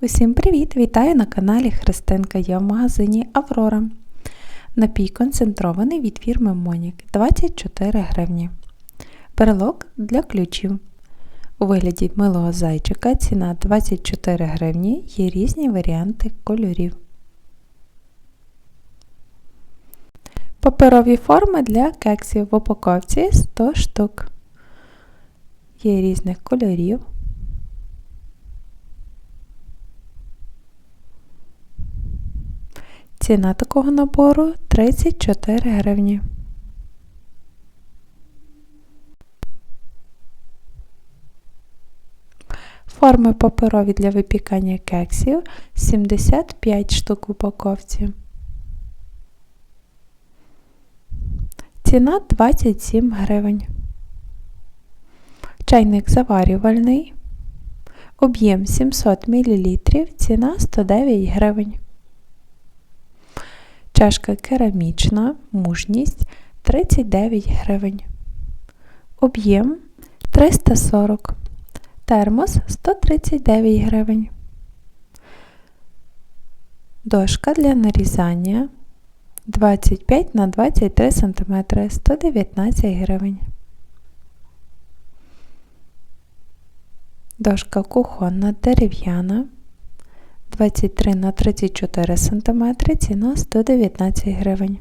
Усім привіт! Вітаю на каналі Христинка. Я в магазині Аврора. Напій концентрований від фірми Монік 24 гривні. Перелок для ключів. У вигляді милого зайчика ціна 24 гривні. Є різні варіанти кольорів. Паперові форми для кексів в упаковці 100 штук. Є різних кольорів. Ціна такого набору 34 гривні. Форми паперові для випікання кексів 75 штук в упаковці. Ціна 27 гривень. Чайник заварювальний. Об'єм 700 мл, ціна 109 гривень. Чашка керамічна, мужність 39 гривень. Об'єм 340 Термос 139 гривень. Дошка для нарізання 25 на 23 см 119 гривень. Дошка кухонна дерев'яна 23 на 34 см, ціна 119 гривень.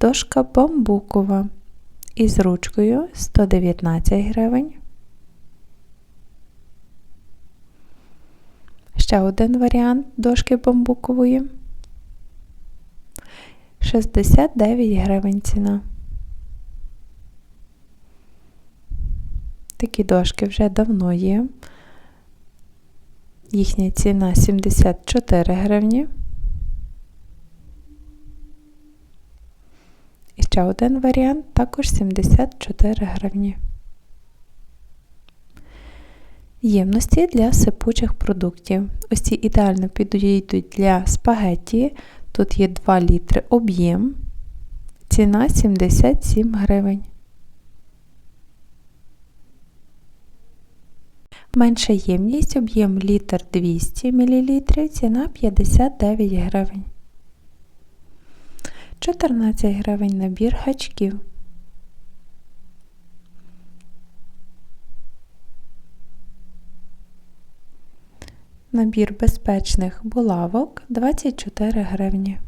Дошка бамбукова із ручкою 119 гривень. Ще один варіант дошки бамбукової. 69 гривень ціна. Такі дошки вже давно є. Їхня ціна 74 гривні. І ще один варіант також 74 гривні. Ємності для сипучих продуктів. Ось ці ідеально підійдуть для спагетті. Тут є 2 літри об'єм. Ціна 77 гривень. Менша ємність, об'єм літр 200 мл, ціна 59 гривень. 14 гривень набір гачків. Набір безпечних булавок 24 гривні.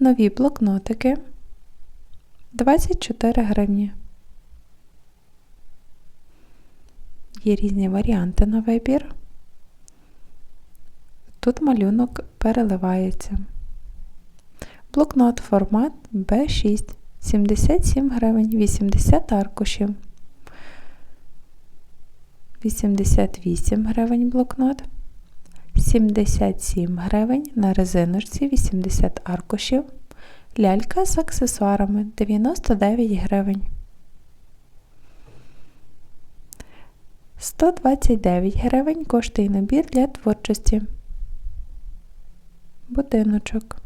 Нові блокнотики 24 гривні. Є різні варіанти на вибір. Тут малюнок переливається. Блокнот формат B6 77 гривень, 80 аркушів. 88 гривень блокнот. 77 гривень на резиночці 80 аркушів. Лялька з аксесуарами 99 гривень. 129 гривень коштує набір для творчості. Будиночок.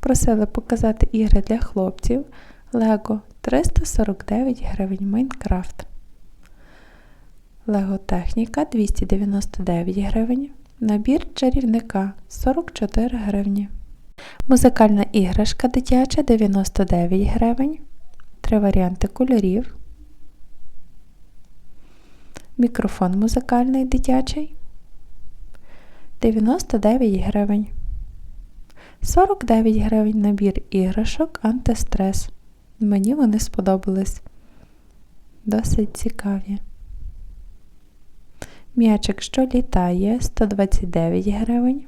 Просили показати ігри для хлопців. Лего 349 гривень Майнкрафт. Лего Техніка 299 гривень. Набір чарівника 44 гривні. Музикальна іграшка дитяча 99 гривень. Три варіанти кольорів мікрофон музикальний дитячий 99 гривень. 49 гривень набір іграшок антистрес. Мені вони сподобались. Досить цікаві. М'ячик, що літає 129 гривень.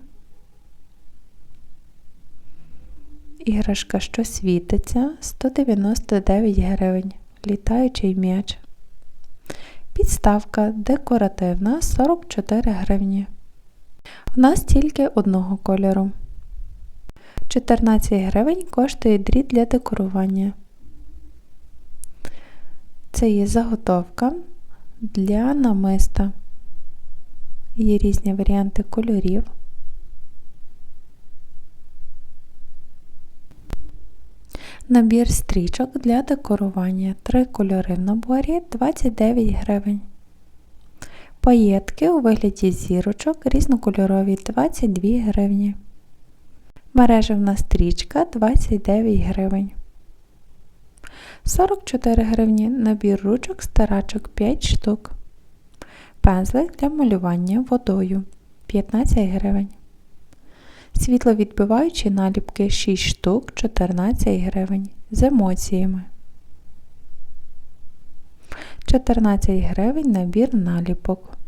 Іграшка, що світиться 199 гривень. Літаючий м'яч. Підставка декоративна 44 гривні. У нас тільки одного кольору. 14 гривень коштує дріт для декорування. Це є заготовка для намиста. Є різні варіанти кольорів. Набір стрічок для декорування. Три кольори в наборі 29 гривень. Паєтки у вигляді зірочок різнокольорові 22 гривні. Мережевна стрічка 29 гривень. 44 гривні набір ручок стирачок 5 штук. Пензлик для малювання водою 15 гривень. Світловідбиваючі наліпки 6 штук 14 гривень з емоціями. 14 гривень набір наліпок.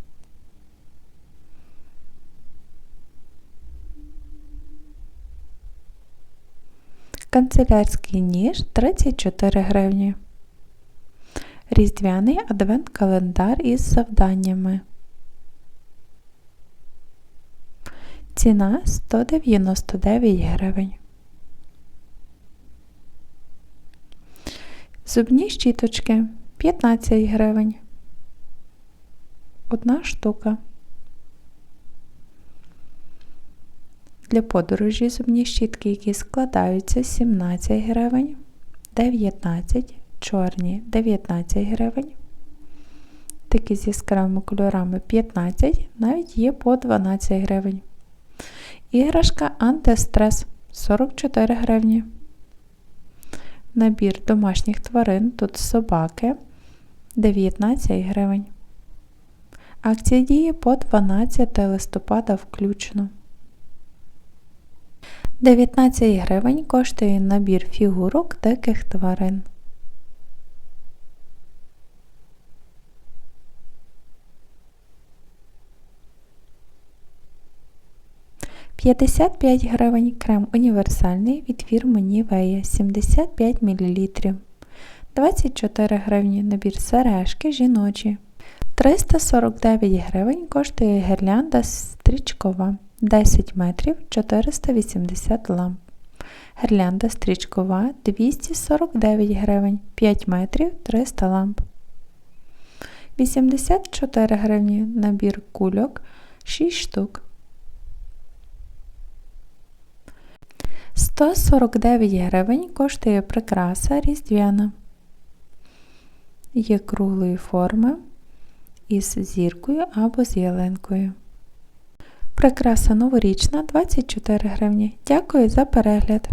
Канцелярський ніж 34 гривні. Різдвяний адвент-календар із завданнями. Ціна 199 гривень. Зубні щіточки 15 гривень. Одна штука. Для подорожі зубні щітки, які складаються 17 гривень, 19, чорні 19 гривень. Такі з яскравими кольорами 15, навіть є по 12 гривень. Іграшка антистрес 44 гривні. Набір домашніх тварин тут собаки 19 гривень. Акція діє по 12 листопада включно. 19 гривень коштує набір фігурок диких тварин. 55 гривень крем універсальний від фірми Nivea 75 мл. 24 гривні набір сережки жіночі. 349 гривень коштує гірлянда стрічкова 10 метрів 480 ламп. Гірлянда стрічкова 249 гривень 5 метрів 300 ламп. 84 гривні набір кульок 6 штук. 149 гривень коштує прикраса різдвяна. Є круглої форми із зіркою або з ялинкою. Прикраса новорічна 24 гривні. Дякую за перегляд!